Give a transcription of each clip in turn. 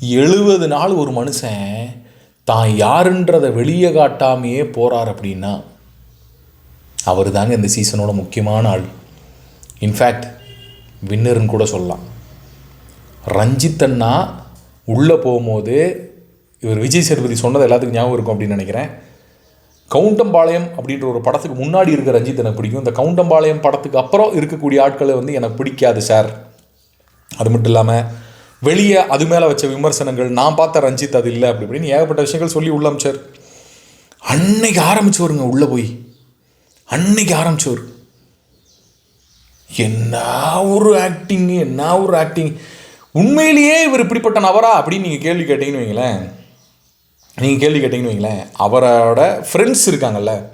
எழுபது நாள் ஒரு மனுஷன் தான் யாருன்றதை வெளியே காட்டாமையே போகிறார் அப்படின்னா அவர் தாங்க இந்த சீசனோட முக்கியமான ஆள். இன்ஃபேக்ட் வின்னர்னு கூட சொல்லலாம். ரஞ்சித் அண்ணா உள்ளே போகும்போது இவர் விஜய் சேதுபதி சொன்னது எல்லாத்துக்கும் ஞாபகம் இருக்கும் அப்படின்னு நினைக்கிறேன். கவுண்டம்பாளையம் அப்படின்ற ஒரு படத்துக்கு முன்னாடி இருக்க ரஞ்சித் எனக்கு பிடிக்கும். இந்த கவுண்டம்பாளையம் படத்துக்கு அப்புறம் இருக்கக்கூடிய ஆட்களை வந்து எனக்கு பிடிக்காது சார் அது மட்டும் இல்லாமல் வெளியே அது மேலே வச்ச விமர்சனங்கள் நான் பார்த்த ரஞ்சித் அது இல்லை அப்படி இப்படின்னு ஏகப்பட்ட விஷயங்கள் சொல்லி உள்ள அமைச்சார். அன்னைக்கு ஆரம்பிச்சவருங்க உள்ளே போய். அன்னைக்கு ஆரம்பிச்சவர். என்ன ஒரு ஆக்டிங் என்ன ஒரு ஆக்டிங் உண்மையிலேயே இவர் இப்படிப்பட்ட நபரா? அப்படின்னு நீங்கள் கேள்வி கேட்டீங்கன்னு வைங்களேன். நீங்கள் கேள்வி கேட்டிங்கன்னு வைங்களேன். அவரோட ஃப்ரெண்ட்ஸ் இருக்காங்கல்ல.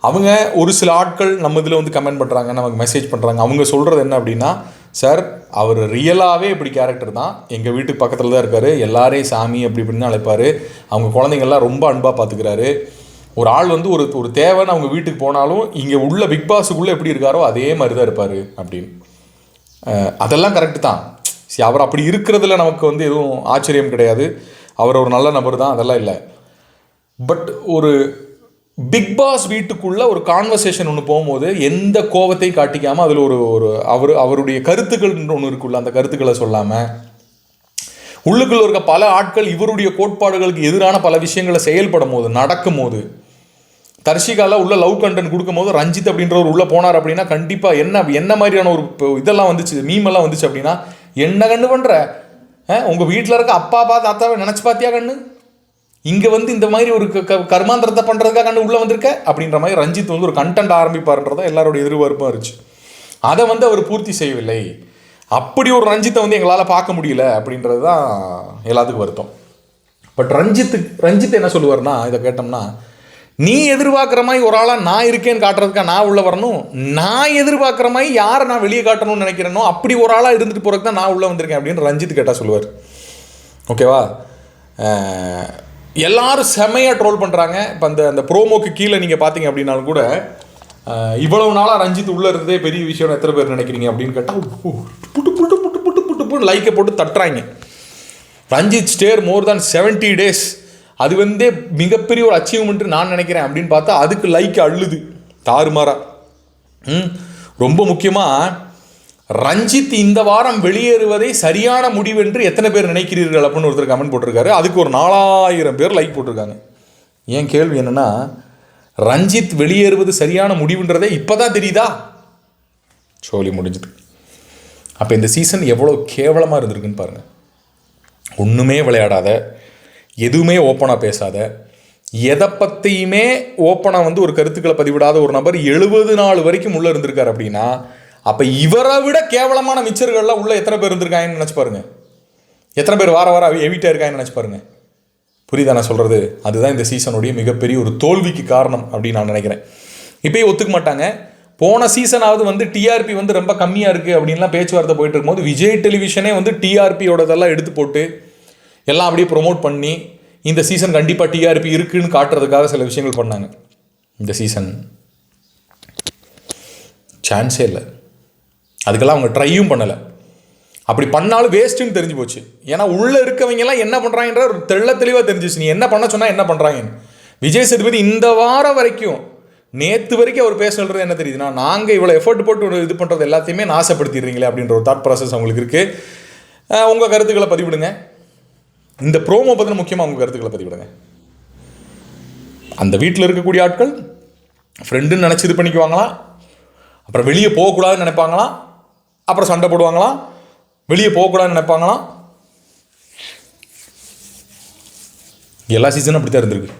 அவங்க ஒரு சில ஆட்கள் நம்ம இதில் வந்து கமெண்ட் பண்ணுறாங்க நமக்கு மெசேஜ் பண்ணுறாங்க அவங்க சொல்கிறது என்ன அப்படின்னா சார் அவர் ரியலாகவே இப்படி கேரக்டர் தான். எங்கள் வீட்டுக்கு பக்கத்தில் தான் இருக்கார். எல்லாரையும் சாமி அப்படி இப்படின்னு அழைப்பார். அவங்க குழந்தைங்கள்லாம் ரொம்ப அன்பாக பார்த்துக்கிறாரு ஒரு ஆள் வந்து ஒரு ஒரு தேவைன்னு அவங்க வீட்டுக்கு போனாலும் இங்கே உள்ள பிக் பாஸுக்குள்ளே எப்படி இருக்காரோ அதே மாதிரி தான் இருப்பார் அப்படின்னு. அதெல்லாம் கரெக்டு தான். சரி அவர் அப்படி இருக்கிறதுல நமக்கு வந்து எதுவும் ஆச்சரியம் கிடையாது. அவர் ஒரு நல்ல நபர் தான் அதெல்லாம் இல்லை. பட் ஒரு பிக் பாஸ் வீட்டுக்குள்ள ஒரு கான்வர்சேஷன் ஒன்று போகும்போது எந்த கோவத்தையும் காட்டிக்காமல் அதில் ஒரு ஒரு அவர் அவருடைய கருத்துக்கள் ஒன்று இருக்குல்ல அந்த கருத்துக்களை சொல்லாமல் உள்ளுக்குள்ள இருக்க பல ஆட்கள் இவருடைய கோட்பாடுகளுக்கு எதிரான பல விஷயங்களை செயல்படும் போது நடக்கும் போது தர்ஷிகால உள்ள லவ் கண்டென்ட் கொடுக்கும்போது ரஞ்சித் அப்படின்றவர் உள்ள போனார் அப்படின்னா கண்டிப்பாக என்ன என்ன மாதிரியான ஒரு இப்போ இதெல்லாம் வந்துச்சு மீமெல்லாம் வந்துச்சு அப்படின்னா என்ன கண்ணு பண்ணுற உங்கள் வீட்டில் இருக்க அப்பா பார்த்து அத்தாவை நினச்சி பார்த்தியா கண்ணு? இங்கே வந்து இந்த மாதிரி ஒரு க- கர்மாந்திரத்தை பண்ணுறதுக்காக கண்டு உள்ளே வந்திருக்க? அப்படின்ற மாதிரி ரஞ்சித் வந்து ஒரு கண்டென்ட் ஆரம்பிப்பாருன்றதா எல்லாரோட எதிர்பார்ப்பும் இருந்துச்சு. அதை வந்து அவர் பூர்த்தி செய்யவில்லை. அப்படி ஒரு ரஞ்சித்தை வந்து எங்களால் பார்க்க முடியல அப்படின்றது தான் எல்லாத்துக்கும் வருத்தம். பட் ரஞ்சித்து ரஞ்சித் என்ன சொல்லுவார்னா இதை கேட்டோம்னா நீ எதிர்பார்க்குற மாதிரி ஒரு ஆளாக நான் இருக்கேன்னு காட்டுறதுக்காக நான் உள்ளே வரணும். நான் எதிர்பார்க்குற மாதிரி யாரை நான் வெளியே காட்டணும்னு நினைக்கிறேனோ அப்படி ஒரு ஆளாக இருந்துட்டு போகிறதுக்கு தான் நான் உள்ளே வந்திருக்கேன். அப்படின்னு ரஞ்சித் கேட்டால் சொல்லுவார். ஓகேவா? எல்லாரும் செமையாக ட்ரோல் பண்ணுறாங்க இப்போ அந்த அந்த ப்ரோமோக்கு கீழே நீங்கள் பார்த்தீங்க அப்படின்னாலும் கூட இவ்வளவு நாளாக ரஞ்சித் உள்ளே இருந்ததே பெரிய விஷயம் எத்தனை பேர் நினைக்கிறீங்க அப்படின்னு கேட்டால் புட்டு புட்டு புட்டு புட்டு புட்டு புட்டு லைக்கை போட்டு தட்டுறாங்க. Ranjith stayed more than 70 days அது வந்து மிகப்பெரிய ஒரு அச்சீவ்மெண்ட்டு நான் நினைக்கிறேன் அப்படின்னு பார்த்தா அதுக்கு லைக் அள்ளுது. தாறுமாறா. ம் ரொம்ப முக்கியமாக ரஞ்சித் இந்த வாரம் வெளியேறுவதை சரியான முடிவென்று எத்தனை பேர் நினைக்கிறீர்கள் அப்படின்னு ஒருத்தர் கமெண்ட் போட்டிருக்காரு. அதுக்கு ஒரு நாலாயிரம் பேர் லைக் போட்டிருக்காங்க. ஏன் கேள்வி என்னன்னா ரஞ்சித் வெளியேறுவது சரியான முடிவுன்றதே இப்போதான் தெரியுதா? சோலி முடிஞ்சது. அப்போ இந்த சீசன் எவ்வளோ கேவலமாக இருந்திருக்குன்னு பாருங்கள் ஒன்றுமே விளையாடாத எதுவுமே ஓப்பனாக பேசாத எதை பற்றியுமே ஓப்பனாக வந்து ஒரு கருத்துக்களை பதிவிடாத ஒரு நபர் எழுபது நாள் வரைக்கும் உள்ளே இருந்திருக்காரு அப்படின்னா அப்போ இவரை விட கேவலமான மிச்சர்கள்லாம் உள்ள எத்தனை பேர் இருந்திருக்காங்கன்னு நினச்சி பாருங்க. எத்தனை பேர் வார வாரம் எவிட்டாக இருக்காங்கன்னு நினச்சி பாருங்க. புரியுதா நான் சொல்கிறது அதுதான் இந்த சீசனுடைய மிகப்பெரிய ஒரு தோல்விக்கு காரணம் அப்படின்னு நான் நினைக்கிறேன். இப்போயே ஒத்துக்க மாட்டாங்க. போன சீசனாவது வந்து டிஆர்பி வந்து ரொம்ப கம்மியாக இருக்குது அப்படின்லாம் பேச்சுவார்த்தை போயிட்டு இருக்கும்போது விஜய் டெலிவிஷனே வந்து டிஆர்பியோடதெல்லாம் எடுத்து போட்டு எல்லாம் அப்படியே ப்ரொமோட் பண்ணி இந்த சீசன் கண்டிப்பாக டிஆர்பி இருக்குன்னு காட்டுறதுக்காக சில விஷயங்கள் பண்ணாங்க. இந்த சீசன் சான்ஸே இல்லை. அதுக்கெல்லாம் அவங்க ட்ரையும் பண்ணலை. அப்படி பண்ணாலும் வேஸ்ட்டுன்னு தெரிஞ்சு போச்சு. ஏன்னா உள்ளே இருக்கவங்கெல்லாம் என்ன பண்ணுறாங்கன்ற ஒரு தெள்ள தெளிவாக தெரிஞ்சிச்சு. நீ என்ன பண்ண சொன்னால் என்ன பண்ணுறாங்கன்னு விஜய் சேதுபதி இந்த வாரம் வரைக்கும் நேற்று வரைக்கும் அவர் பேச சொல்கிறது என்ன தெரியுதுன்னா நாங்கள் இவ்வளோ எஃபர்ட் போட்டு ஒரு இது பண்ணுறது எல்லாத்தையுமே நாசப்படுத்திடுறீங்களே அப்படின்ற ஒரு தாட் ப்ராசஸ் அவங்களுக்கு இருக்குது உங்கள் கருத்துக்களை பதிவிடுங்க. இந்த ப்ரோமோ பற்றின முக்கியமாக உங்கள் கருத்துக்களை பதிவிடுங்க. அந்த வீட்டில் இருக்கக்கூடிய ஆட்கள் ஃப்ரெண்டுன்னு நினச்சி இது பண்ணிக்குவாங்களாம் அப்புறம் வெளியே போகக்கூடாதுன்னு நினைப்பாங்களாம் அப்புறம் சண்டை போடுவாங்களாம். வெளியே போகக்கூடாதுன்னு நினைப்பாங்களாம். எல்லா சீசனும் அப்படி தான் இருந்திருக்கு.